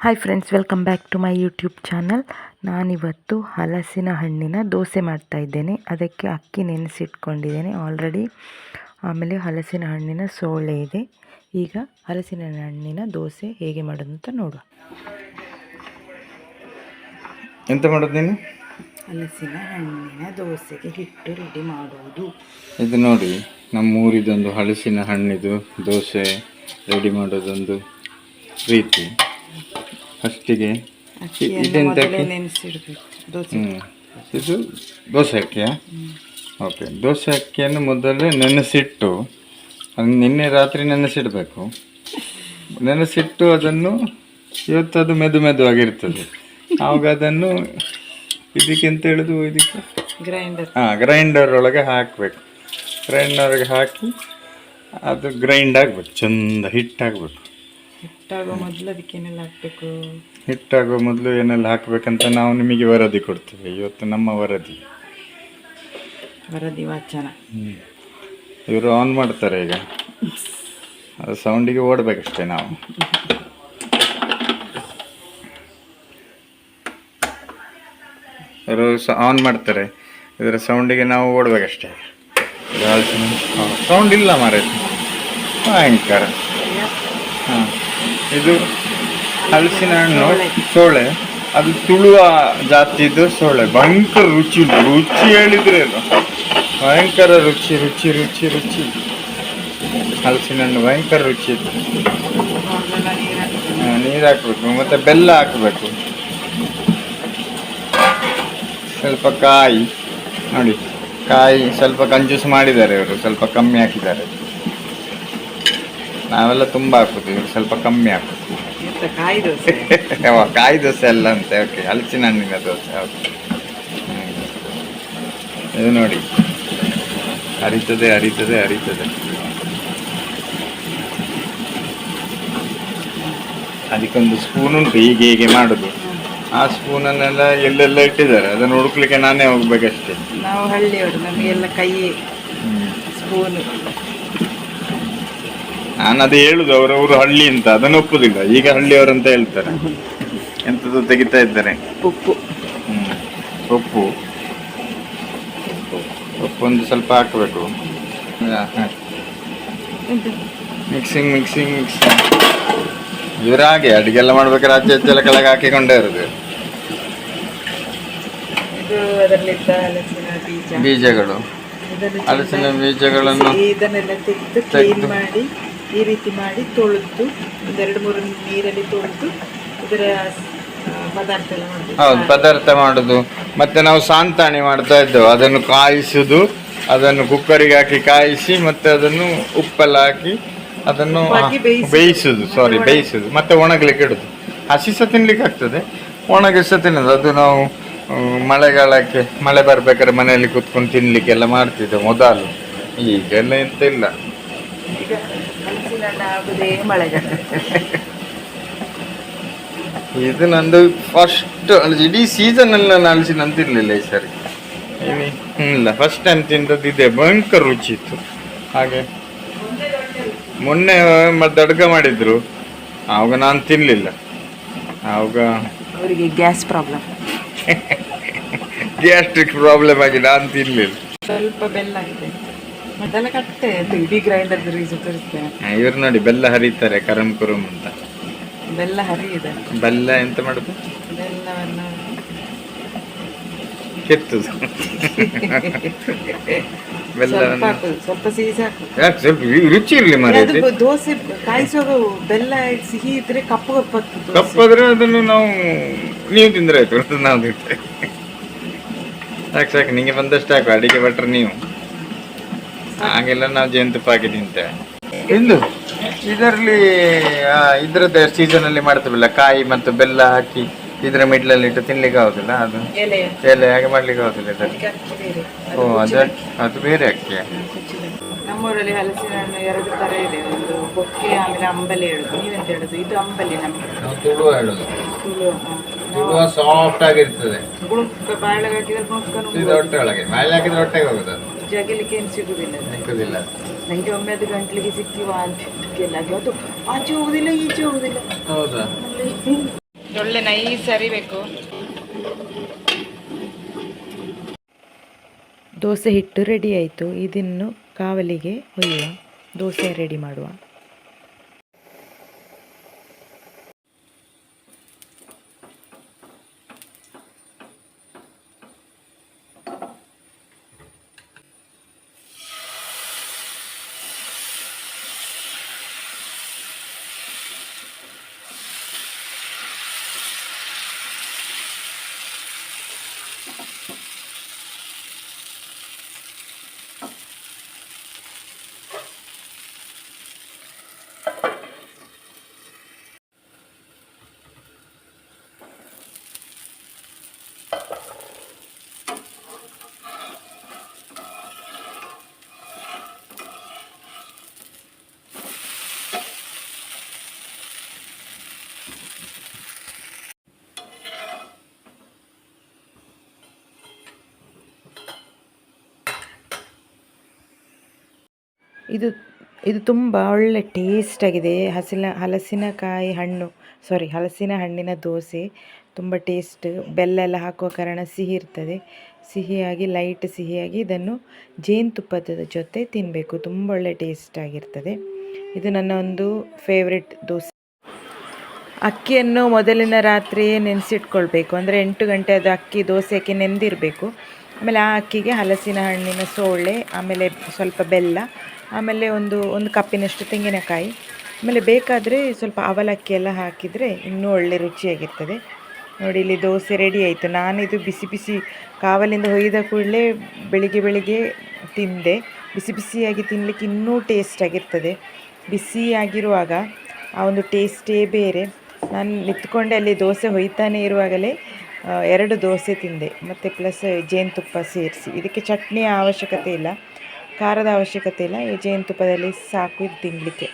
Hi friends welcome back to my YouTube channel ನಾನಿವತ್ತು ಹಲಸಿನ ಹಣ್ಣಿನ ದೋಸೆ ಮಾಡ್ತಾ ಇದ್ದೇನೆ. ಅದಕ್ಕೆ ಅಕ್ಕಿ ನೆನೆಸಿಟ್ಕೊಂಡಿದ್ದೇನೆ ಆಲ್ರೆಡಿ ಆಮೇಲೆ ಹಲಸಿನ ಹಣ್ಣಿನ ಸೋಳೆ ಇದೆ. ಈಗ ಹಲಸಿನ ಹಣ್ಣಿನ ದೋಸೆ ಹೇಗೆ ಮಾಡೋದು ಅಂತ ನೋಡುವ. ಎಂತ ಮಾಡೋದು ನೀನು? ಹಲಸಿನ ಹಣ್ಣಿನ ದೋಸೆಗೆ ಹಿಟ್ಟು ರೆಡಿ ಮಾಡುವುದು. ಇದು ನೋಡಿ ನಮ್ಮ ಊರಿದೊಂದು ಹಲಸಿನ ಹಣ್ಣಿದು ದೋಸೆ ರೆಡಿ ಮಾಡೋದೊಂದು ರೀತಿ. ಫಸ್ಟಿಗೆ ಇದೆಂತ. ಇದು ದೋಸೆ ಅಕ್ಕಿಯ? ಓಕೆ. ದೋಸೆ ಅಕ್ಕಿಯನ್ನು ಮೊದಲೇ ನೆನೆಸಿಟ್ಟು ಅದನ್ನು ನಿನ್ನೆ ರಾತ್ರಿ ನೆನೆಸಿಡಬೇಕು. ನೆನೆಸಿಟ್ಟು ಅದನ್ನು ಇವತ್ತು ಅದು ಮೆದು ಮೆದುವಾಗಿರ್ತದೆ. ಆವಾಗ ಅದನ್ನು ಇದಕ್ಕೆ ಅಂತ ಹೇಳಿದು ಇದಕ್ಕೆ? ಗ್ರೈಂಡರ್. ಹಾಂ ಗ್ರೈಂಡರ್ ಒಳಗೆ ಹಾಕಬೇಕು. ಗ್ರೈಂಡರ್ಗೆ ಹಾಕಿ ಅದು ಗ್ರೈಂಡ್ ಆಗಬೇಕು ಚಂದ ಹಿಟ್ಟಾಗಬೇಕು ಹಿಟ್ಟಾಗೋ ಮೊದಲು ಅದಕ್ಕೇನೆಲ್ಲ ಹಾಕಬೇಕು? ಹಿಟ್ಟಾಗೋ ಮೊದಲು ಏನೆಲ್ಲ ಹಾಕಬೇಕಂತ ನಾವು ನಿಮಗೆ ವರದಿ ಕೊಡ್ತೇವೆ. ಇವತ್ತು ನಮ್ಮ ವರದಿ. ವರದಿ ವಾಚನ. ಇವರು ಆನ್ ಮಾಡ್ತಾರೆ ಈಗ. ಅದು ಸೌಂಡಿಗೆ ಓಡಬೇಕಷ್ಟೇ ನಾವು. ಇವರು ಆನ್ ಮಾಡ್ತಾರೆ. ಇದರ ಸೌಂಡಿಗೆ ನಾವು ಓಡಬೇಕಷ್ಟೇ. ಸೌಂಡ್ ಇಲ್ಲ ಮಾರೇ ಭಯಂಕರ. ಹಾಂ. ಇದು ಹಲಸಿನ ಹಣ್ಣು, ಸೋಳೆ. ಅದು ತುಳುವ ಜಾತಿದು ಸೋಳೆ. ಭಯಂಕರ ರುಚಿ ರುಚಿ ಹೇಳಿದ್ರೆ ಅದು. ಭಯಂಕರ ರುಚಿ ರುಚಿ ರುಚಿ ರುಚಿ. ಹಲಸಿನ ಹಣ್ಣು ಭಯಂಕರ ರುಚಿ ಇತ್ತು. ನೀರು ಹಾಕ್ಬೇಕು, ಮತ್ತೆ ಬೆಲ್ಲ ಹಾಕಬೇಕು. ಸ್ವಲ್ಪ ಕಾಯಿ, ನೋಡಿ. ಕಾಯಿ ಸ್ವಲ್ಪ ಕಂಜೂಸ್ ಮಾಡಿದ್ದಾರೆ ಇವರು, ಸ್ವಲ್ಪ ಕಮ್ಮಿ ಹಾಕಿದ್ದಾರೆ. ನಾವೆಲ್ಲ ತುಂಬ ಹಾಕುದು ಸ್ವಲ್ಪ ಕಮ್ಮಿ ಹಾಕುದು ಕಾಯಿ ದೋಸೆ. ಕಾಯಿ ದೋಸೆ ಅಲ್ಲ ಅಂತೆ ಓಕೆ ಹಲಸಿನ ಹಣ್ಣಿನ ದೋಸೆ ಓಕೆ ಇದು ನೋಡಿ. ಹರಿತದೆ ಹರಿತದೆ ಹರಿತದೆ. ಅದಕ್ಕೊಂದು ಸ್ಪೂನ್ ಉಂಟು ಹೀಗೆ ಹೀಗೆ ಮಾಡುದು. ಆ ಸ್ಪೂನನ್ನೆಲ್ಲ ಎಲ್ಲೆಲ್ಲ ಇಟ್ಟಿದ್ದಾರೆ ಅದನ್ನು ಹುಡುಕ್ಲಿಕ್ಕೆ ನಾನೇ ಹೋಗ್ಬೇಕಷ್ಟೇ. ನಾವು ಹಳ್ಳಿಯವರು ನಮಗೆಲ್ಲ ಕೈ ಸ್ಪೂನ್ ನಾನು ಅದೇ ಹೇಳುದು ಅವರವರು ಹಳ್ಳಿ ಅಂತ ಅದನ್ನು ಒಪ್ಪುದಿಲ್ಲ. ಈಗ ಹಳ್ಳಿಯವರು ಅಂತ ಹೇಳ್ತಾರೆ. ಎಂತದ್ದು ತೆಗಿತಾ ಇದ್ದಾರೆ? ಉಪ್ಪು. ಉಪ್ಪು ಉಪ್ಪು ಒಂದು ಸ್ವಲ್ಪ ಹಾಕಬೇಕು. ಮಿಕ್ಸಿಂಗ್ ಮಿಕ್ಸಿಂಗ್ ಮಿಕ್ಸಿಂಗ್ ಇವ್ರು ಹಾಗೆ ಅಡುಗೆಲ್ಲ ಮಾಡ್ಬೇಕಾದ್ರೆ ಆಚೆ ಆಚೆ ಎಲ್ಲ ಕೆಳಗೆ ಹಾಕಿಕೊಂಡೇ ಇರೋದು. ಬೀಜಗಳು. ಅಲಸಿನ ಹಲಸಿನ ಬೀಜಗಳನ್ನು ತೆಗೆದು ಈ ರೀತಿ ಮಾಡಿ ತೊಳೆದು ಒಂದೆರಡು ಮೂರು ನೀರಲ್ಲಿ ತೊಳೆದು ಇದರ ಆ, ಪದಾರ್ಥ ಎಲ್ಲ ಮಾಡಬೇಕು. ಹೌದು ಪದಾರ್ಥ ಮಾಡುದು. ಮತ್ತೆ ನಾವು ಸಾಂತಾಣಿ ಮಾಡ್ತಾ ಇದ್ದೆವು. ಅದನ್ನು ಕಾಯಿಸುದು ಅದನ್ನು ಕುಕ್ಕರಿಗೆ ಹಾಕಿ ಕಾಯಿಸಿ ಮತ್ತೆ ಅದನ್ನು ಉಪ್ಪೆಲ್ಲ ಹಾಕಿ ಅದನ್ನು ಬೇಯಿಸುದು. ಸಾರಿ ಬೇಯಿಸುದು. ಮತ್ತೆ ಒಣಗ್ಲಿಕ್ಕೆ ಇಡುದು. ಹಸಿ ಸಹ ತಿನ್ಲಿಕ್ಕೆ ಆಗ್ತದೆ. ಒಣಗಿ ಸಹ ತಿನ್ನೋದು. ಅದು ನಾವು ಮಳೆಗಾಲಕ್ಕೆ ಮಳೆ ಬರ್ಬೇಕಾದ್ರೆ ಮನೆಯಲ್ಲಿ ಕುತ್ಕೊಂಡು ತಿನ್ಲಿಕ್ಕೆಲ್ಲ ಮಾಡ್ತಿದ್ದೆವು ಮೊದಲು. ಈಗೆಲ್ಲ ಎಂತ ಇಲ್ಲ. ಹಣ್ಣು ಆಗುದೇ ಮಳೆಗಾಲ ಇದು ನಂದು ಫಸ್ಟ್ ಇಡೀ ಸೀಸನ್ ಅಲ್ಲಿ ನಾನು ಅಳಿಸಿ ಹಣ್ಣು ಈ ಸರಿ. ಇಲ್ಲ ಫಸ್ಟ್ ಟೈಮ್ ತಿಂದದ್ದು ಇದೆ ಭಯಂಕರ ರುಚಿ ಇತ್ತು. ಹಾಗೆ. ಮೊನ್ನೆ ಮತ್ತೆ ಅಡ್ಗ ಮಾಡಿದ್ರು. ಆವಾಗ ನಾನು ತಿನ್ನಲಿಲ್ಲ ಆವಾಗ ಅವರಿಗೆ ಗ್ಯಾಸ್ ಪ್ರಾಬ್ಲಮ್ ಗ್ಯಾಸ್ಟ್ರಿಕ್ ಪ್ರಾಬ್ಲಮ್ ಆಗಿ ನಾನು ತಿನ್ನಲಿಲ್ಲ ಸ್ವಲ್ಪ ಬೆಲ್ಲ ಆಗಿದೆ ಕಟ್ಟೆ ಇಡೀ ಗ್ರೈಂಡರ್ ತೋರಿಸ್ತೇನೆ ಇವ್ರು ನೋಡಿ ಬೆಲ್ಲ ಹರಿತಾರೆ ಕರಂ ಕುರುಮ್ ಅಂತ. ಬೆಲ್ಲ ಹರಿಯಿದೆ. ಬೆಲ್ಲ ಎಂತ ಮಾಡುದು? ಬೆಲ್ಲವನ್ನು ಕೆತ್ತು ಬೆಲ್ಲವನ್ನು. ಸ್ವಲ್ಪ ಸಿಹಿ ಸಾಕು ಯಾಕೆ ಸ್ವಲ್ಪ ರುಚಿ ಇರಲಿ ಮರ ಅದು ದೋಸೆ ಕಾಯಿಸುವಾಗ ಬೆಲ್ಲ ಸಿಹಿ ಇದ್ರೆ ಕಪ್ಪು ಕಪ್ಪಾಗ್ತದೆ ಕಪ್ಪಾದ್ರೆ ಅದನ್ನು ನಾವು ನೀವು ತಿಂದ್ರೆ ಆಯ್ತು ನಾವು ತಿಂತೇವೆ. ಸಾಕು ಸಾಕು ನಿಂಗೆ ಬಂದಷ್ಟು ಹಾಕು ಅಡಿಗೆ ಭಟ್ರು ನೀವು. ಹಾಗೆಲ್ಲ ನಾವು ಜೇನುತುಪ್ಪ ಹಾಕಿ ತಿಂತೇವೆ ಇಂದು ಇದರಲ್ಲಿ ಇದ್ರದ್ದು ಸೀಸನಲ್ಲಿ ಮಾಡ್ತೇವಲ್ಲ ಕಾಯಿ ಮತ್ತು ಬೆಲ್ಲ ಹಾಕಿ ಇದರ ಮಿಡ್ಲಲ್ಲಿ ಇಟ್ಟು ತಿನ್ಲಿಕ್ಕೆ ಆಗುದಿಲ್ಲ ಅದು? ಎಲೆ. ಹಾಗೆ ಮಾಡ್ಲಿಕ್ಕೆ ಆಗುದಿಲ್ಲ ಇದರಲ್ಲಿ? ಓ ಅದ ಅದು ಬೇರೆ ಅಕ್ಕಿ. ನಮ್ಮೂರಲ್ಲಿ ಹಲಸಿನ ಹಣ್ಣು ಎರಡು ತರ ಇದೆ. ಒಂದು ಬೊಕ್ಕೆ ಆಮೇಲೆ ಅಂಬಲಿ ಹೇಳುದು ನೀವೆಂತ ಹೇಳುದು? ಇದು ಅಂಬಲಿ ನಮ್ಗೆ. ತುಳುವ ಹೇಳುದು. ತುಳು ತುಳುವ ಸಾಫ್ಟ್ ಆಗಿರ್ತದೆ. ಗುಳುಕ ಬಾಳೆ ಹಾಕಿದ್ರೆ ಗುಳುಕನು ಇದು ಹೊಟ್ಟೆ ಒಳಗೆ. ಬಾಳೆ ಹಾಕಿದ್ರೆ ಹೊಟ್ಟೆಗೆ ಹೋಗುದು ಅದು. ಜಗಲಿಕ್ಕೆ ಏನು ಸಿಗುದಿಲ್ಲ. ನನಗೆ ಒಮ್ಮೆ ಅದು ಗಂಟ್ಲಿಗೆ ಸಿಕ್ಕಿ ವಾಂತಿ ಎಲ್ಲ ಅದು ಆಚೆ ಹೋಗುದಿಲ್ಲ ಈಚೆ ಹೋಗುದಿಲ್ಲ ಹೌದಾ? ಒಳ್ಳೆ ನೈಸ್ ಅರಿಬೇಕು ದೋಸೆ ಹಿಟ್ಟು ರೆಡಿ ಆಯಿತು. ಇದನ್ನು ಕಾವಲಿಗೆ ಹೊಯ್ಯುವ ದೋಸೆ ರೆಡಿ ಮಾಡುವ. ಇದು ಇದು ತುಂಬ ಒಳ್ಳೆ ಟೇಸ್ಟ್ ಆಗಿದೆ. ಹಸಿನ ಹಲಸಿನಕಾಯಿ ಹಣ್ಣು ಸಾರಿ ಹಲಸಿನ ಹಣ್ಣಿನ ದೋಸೆ ತುಂಬ ಟೇಸ್ಟ್ ಬೆಲ್ಲ ಎಲ್ಲ ಹಾಕುವ ಕಾರಣ ಸಿಹಿ ಇರ್ತದೆ. ಸಿಹಿಯಾಗಿ ಲೈಟ್ ಸಿಹಿಯಾಗಿ ಇದನ್ನು ಜೇನುತುಪ್ಪದ ಜೊತೆ ತಿನ್ನಬೇಕು ತುಂಬ ಒಳ್ಳೆ ಟೇಸ್ಟ್ ಆಗಿರ್ತದೆ. ಇದು ನನ್ನ ಒಂದು ಫೇವ್ರೆಟ್ ದೋಸೆ. ಅಕ್ಕಿಯನ್ನು ಮೊದಲಿನ ರಾತ್ರಿಯೇ ನೆನೆಸಿಟ್ಕೊಳ್ಬೇಕು. ಅಂದರೆ ಎಂಟು ಗಂಟೆ ಅದು ಅಕ್ಕಿ ದೋಸೆಗೆ ನೆನೆದಿರಬೇಕು ಆಮೇಲೆ ಆ ಅಕ್ಕಿಗೆ ಹಲಸಿನ ಹಣ್ಣಿನ ಸೋಳೆ ಆಮೇಲೆ ಸ್ವಲ್ಪ ಬೆಲ್ಲ ಆಮೇಲೆ ಒಂದು ಒಂದು ಕಪ್ಪಿನಷ್ಟು ತೆಂಗಿನಕಾಯಿ. ಆಮೇಲೆ ಬೇಕಾದರೆ ಸ್ವಲ್ಪ ಅವಲಕ್ಕಿ ಎಲ್ಲ ಹಾಕಿದರೆ ಇನ್ನೂ ಒಳ್ಳೆ ರುಚಿಯಾಗಿರ್ತದೆ. ನೋಡಿ, ಇಲ್ಲಿ ದೋಸೆ ರೆಡಿ ಆಯಿತು. ನಾನಿದು ಬಿಸಿ ಬಿಸಿ ಕಾವಲಿಂದ ಹೊಯ್ದ ಕೂಡಲೇ ಬೆಳಿಗ್ಗೆ ಬೆಳಿಗ್ಗೆ ತಿಂದೆ. ಬಿಸಿ ಬಿಸಿಯಾಗಿ ತಿನ್ನಲಿಕ್ಕೆ ಇನ್ನೂ ಟೇಸ್ಟ್ ಆಗಿರ್ತದೆ. ಬಿಸಿಯಾಗಿರುವಾಗ ಆ ಒಂದು ಟೇಸ್ಟೇ ಬೇರೆ. ನಾನು ನಿಂತ್ಕೊಂಡೆ ಅಲ್ಲಿ ದೋಸೆ ಹೊಯ್ತಾನೆ ಇರುವಾಗಲೇ ಎರಡು ದೋಸೆ ತಿಂದೆ. ಮತ್ತು ಪ್ಲಸ್ ಜೇನುತುಪ್ಪ ಸೇರಿಸಿ. ಇದಕ್ಕೆ ಚಟ್ನಿಯ ಅವಶ್ಯಕತೆ ಇಲ್ಲ. ಖಾರದ ಅವಶ್ಯಕತೆ ಇಲ್ಲ. ಈ ಜೇನುತುಪ್ಪದಲ್ಲಿ ಸಾಕು ಇದು ತಿನ್ನಲಿಕ್ಕೆ